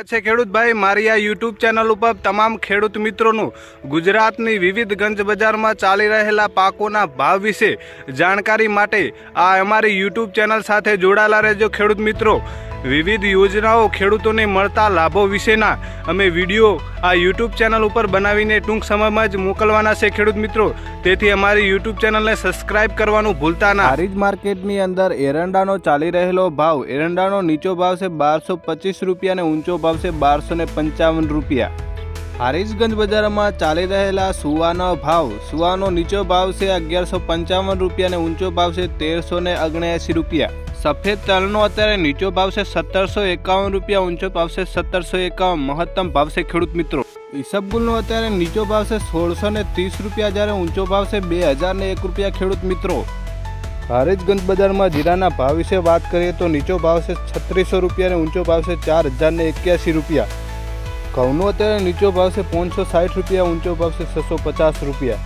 સ્વાગત છે મારી આ યુટ્યુબ ચેનલ ઉપર તમામ ખેડૂત મિત્રોનું ગુજરાતની વિવિધ ગંજ બજારમાં ચાલી રહેલા પાકોના ભાવ વિશે જાણકારી માટે આ અમારી યુટ્યુબ ચેનલ સાથે જોડાયેલા રહેજો ખેડૂત મિત્રો. વિવિધ યોજનાઓ ખેડૂતોને મળતા લાભો વિશેના અમે વીડિયો આ યુટ્યુબ ચેનલ ઉપર બનાવીને ટૂંક સમયમાં જ મોકલવાના છે ખેડૂત મિત્રો. તેથી અમારી યુટ્યુબ ચેનલને સબસ્ક્રાઇબ કરવાનું ભૂલતા ના. હારીજ માર્કેટની અંદર એરંડાનો ચાલી રહેલો ભાવ, એરંડાનો નીચો ભાવ છે બારસો પચીસ રૂપિયા અને ઊંચો ભાવ છે બારસો પંચાવન રૂપિયા. હારીજગંજ બજારમાં ચાલી રહેલા સુવાનો ભાવ, સુવાનો નીચો ભાવ છે અગિયારસો પંચાવન રૂપિયા અને ઊંચો ભાવ છે તેરસો ને અગણ્યાસી રૂપિયા. સફેદ તલનો અત્યારે નીચો ભાવ છે સત્તરસો એકાવન રૂપિયા, ઊંચો ભાવ છે સત્તરસો એકાવન, મહત્તમ ભાવ છે ખેડૂત મિત્રો. ઈસબગુલનો અત્યારે નીચો ભાવ છે સોળસો ને ત્રીસ રૂપિયા જ્યારે ઊંચો ભાવ છે બે હજાર ને એક રૂપિયા ખેડૂત મિત્રો. હારીજગંજ બજારમાં જીરાના ભાવ વિશે વાત કરીએ તો નીચો ભાવ છે છત્રીસો રૂપિયા અને ઊંચો ભાવ છે ચાર હજારને એક્યાસી રૂપિયા. ઘઉંનો અત્યારે નીચો ભાવ છે પાંચસો સાઠ રૂપિયા, ઊંચો ભાવ છે છસો પચાસ રૂપિયા.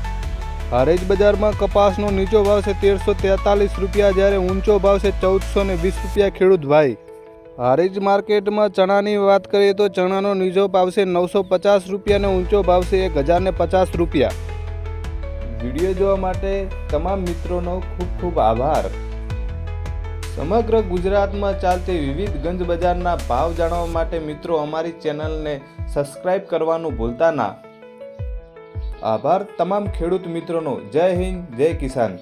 હારેજ બજારમાં કપાસનો નીચો ભાવ છે તેરસો તેતાલીસ રૂપિયા જ્યારે ઊંચો ભાવ છે ચૌદસો ને વીસ રૂપિયા ખેડૂત ભાઈ. હારેજ માર્કેટમાં ચણાની વાત કરીએ તો ચણાનો નીચો ભાવ છે નવસો પચાસ રૂપિયા અને ઊંચો ભાવ છે એક હજાર ને પચાસ રૂપિયા. વીડિયો જોવા માટે તમામ મિત્રોનો ખૂબ ખૂબ આભાર. સમગ્ર ગુજરાતમાં ચાલતી વિવિધ ગંજ બજારના ભાવ જાણવા માટે મિત્રો અમારી ચેનલને સબસ્ક્રાઇબ કરવાનું ભૂલતા ના. આભાર તમામ ખેડૂત મિત્રોનો. જય હિન્દ, જય કિસાન.